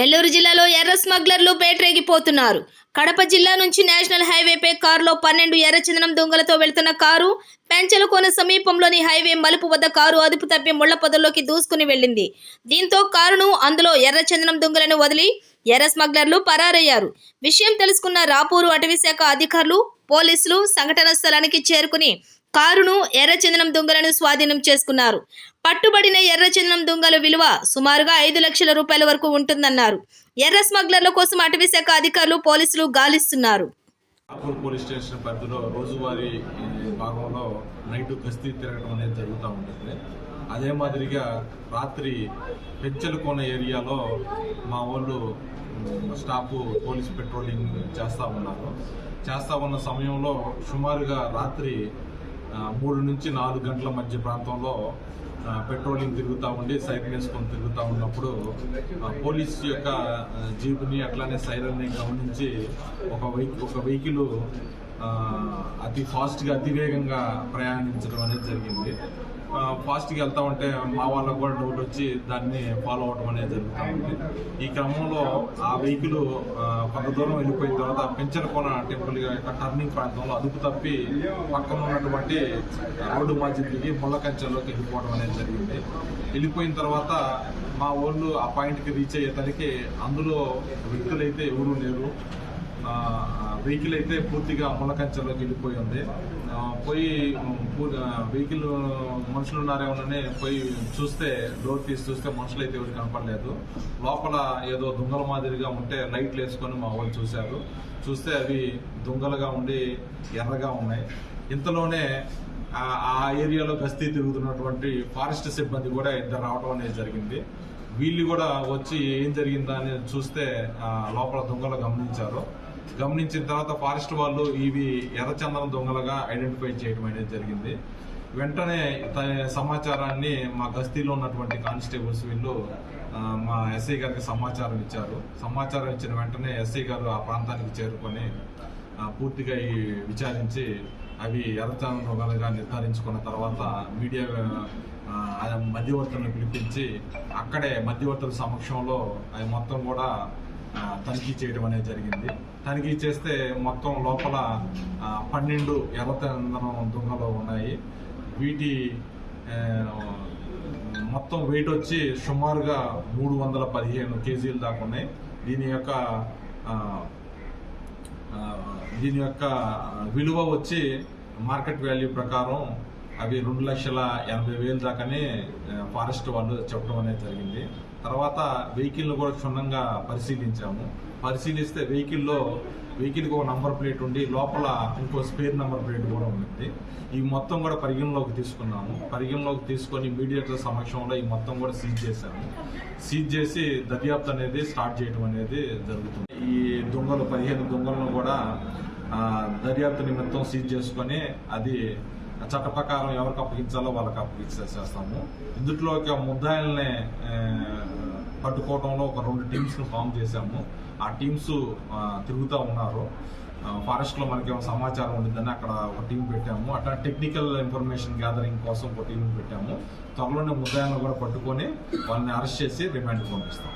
నెల్లూరు జిల్లాలో ఎర్ర స్మగ్లర్లు పేటరేగిపోతున్నారు. కడప జిల్లా నుంచి నేషనల్ హైవేపై కారులో పన్నెండు ఎర్రచందనం దొంగలతో వెళ్తున్న కారు పెంచలకోన సమీపంలోని హైవే మలుపు వద్ద కారు అదుపు తప్పి ముళ్ళ పొదల్లోకి దూసుకుని వెళ్ళింది. దీంతో కారును అందులో ఎర్రచందనం దొంగలను వదిలి ఎర్ర స్మగ్లర్లు పరారయ్యారు. విషయం తెలుసుకున్న రాపూరు అటవీశాఖ అధికారులు పోలీసులు సంఘటన స్థలానికి చేరుకుని కారును ఎర్రచందనం దొంగలను స్వాధీనం చేసుకున్నారు. పట్టుబడిన ఎర్రచందనం దొంగల విలువ సుమారుగా ఐదు లక్షల రూపాయల వరకు ఉంటుందన్నారు. ఎర్ర స్మగ్లర్ల కోసం అటవీ శాఖ అధికారులు పోలీసులు గాలిస్తున్నారు. పోలీస్ స్టేషన్ పరిధిలో రోజువారీ భాగంలో నైట్ గస్తీ తిరగడం అనేది జరుగుతూ ఉంటుంది. అదే మాదిరిగా రాత్రి పెంచలకోన ఏరియాలో మా వాళ్ళు స్టాఫ్ పోలీస్ పెట్రోలింగ్ చేస్తూ ఉన్నారు. చేస్తూ ఉన్న సమయంలో సుమారుగా రాత్రి మూడు నుంచి నాలుగు గంటల మధ్య ప్రాంతంలో పెట్రోలింగ్ తిరుగుతూ ఉండి సైకిల్ వేసుకొని తిరుగుతూ ఉన్నప్పుడు పోలీస్ యొక్క జీపుని అట్లానే సైరన్ని గమనించి ఒక వెహికల్ ఒక వెహికల్ అతి ఫాస్ట్గా అతివేగంగా ప్రయాణించడం అనేది జరిగింది. ఫాస్ట్గా వెళ్తా ఉంటే మా వాళ్ళకు కూడా డౌట్ వచ్చి దాన్ని ఫాలో అవడం అనేది జరుగుతూ ఉంది. ఈ క్రమంలో ఆ వెహికల్ కొంత దూరం వెళ్ళిపోయిన తర్వాత పెంచలకోన టెంపుల్ యొక్క టర్నింగ్ ప్రాంతంలో అదుపు తప్పి పక్కన ఉన్నటువంటి రోడ్డు మధ్య దిగి ముళ్ళకంచెల్లోకి వెళ్ళిపోవడం అనేది జరిగింది. వెళ్ళిపోయిన తర్వాత మా వాళ్ళు ఆ పాయింట్కి రీచ్ అయ్యేసరికి అందులో వ్యక్తులైతే ఎవరూ లేరు. వెహికల్ అయితే పూర్తిగా ముళ్ళకంచెలోకి వెళ్ళిపోయి ఉంది. పోయి వెహికల్ మనుషులు ఉన్నారేమోనని పోయి చూస్తే డోర్ తీసి చూస్తే మనుషులు అయితే ఎవరు కనపడలేదు. లోపల ఏదో దొంగల మాదిరిగా ఉంటే లైట్లు వేసుకొని మా వాళ్ళు చూశారు. చూస్తే అవి దొంగలుగా ఉండి ఎర్రగా ఉన్నాయి. ఇంతలోనే ఆ- ఏరియాలో గస్తీ తిరుగుతున్నటువంటి ఫారెస్ట్ సిబ్బంది కూడా ఇద్దరు రావడం అనేది జరిగింది. వీళ్ళు కూడా వచ్చి ఏం జరిగిందా అని చూస్తే లోపల దొంగలు గమనించారు. గమనించిన తర్వాత ఫారెస్ట్ వాళ్ళు ఇవి ఎర్రచందనం దొంగలుగా ఐడెంటిఫై చేయడం అనేది జరిగింది. వెంటనే తన సమాచారాన్ని మా గస్తీలో ఉన్నటువంటి కానిస్టేబుల్స్ వీళ్ళు మా ఎస్ఐ గారికి సమాచారం ఇచ్చారు. సమాచారం ఇచ్చిన వెంటనే ఎస్ఐ గారు ఆ ప్రాంతానికి చేరుకొని పూర్తిగా ఈ విచారించి అవి ఎర్రచందనం దొంగలుగా నిర్ధారించుకున్న తర్వాత మీడియా మధ్యవర్తులను పిలిపించి అక్కడే మధ్యవర్తుల సమక్షంలో అవి మొత్తం కూడా తనిఖీ చేయడం అనేది జరిగింది. తనిఖీ చేస్తే మొత్తం లోపల పన్నెండు ఎర్రచందనం దొంగలు ఉన్నాయి. వీటి మొత్తం వెయిట్ వచ్చి సుమారుగా మూడు వందల పదిహేను కేజీలు దాకా ఉన్నాయి. దీని యొక్క దీని యొక్క విలువ వచ్చి మార్కెట్ వాల్యూ ప్రకారం అవి రెండు లక్షల ఎనభై వేలు దాకానే ఫారెస్ట్ వాళ్ళు చెప్పడం అనేది జరిగింది. తర్వాత వెహికల్ను కూడా క్షుణ్ణంగా పరిశీలించాము. పరిశీలిస్తే వెహికల్లో వెహికల్కి ఒక నంబర్ ప్లేట్ ఉండి లోపల ఇంకో స్పేర్ నంబర్ ప్లేట్ కూడా ఉంది. ఈ మొత్తం కూడా పరిగణలోకి తీసుకున్నాము. పరిగణలోకి తీసుకొని మీడియేటర్ సమక్షంలో ఈ మొత్తం కూడా సీజ్ చేశాము. సీజ్ చేసి దర్యాప్తు అనేది స్టార్ట్ చేయడం అనేది జరుగుతుంది. ఈ దొంగలు పదిహేను దొంగలను కూడా దర్యాప్తు నిమిత్తం సీజ్ చేసుకొని అది చట్ట ప్రకారం ఎవరికి అప్పగించాలో వాళ్ళకి అప్పగించేసేస్తాము ఇందులో ఒక ముద్దాయిల్ని పట్టుకోవడంలో ఒక రెండు టీమ్స్ను ఫామ్ చేశాము. ఆ టీమ్స్ తిరుగుతూ ఉన్నారు. ఫారెస్ట్లో మనకి సమాచారం ఉండిందని అక్కడ ఒక టీం పెట్టాము. అట్లా టెక్నికల్ ఇన్ఫర్మేషన్ గ్యాదరింగ్ కోసం ఒక టీం పెట్టాము. త్వరలోనే ముద్దాయిలను కూడా పట్టుకొని వాళ్ళని అరెస్ట్ చేసి రిమాండ్ పంపిస్తాం.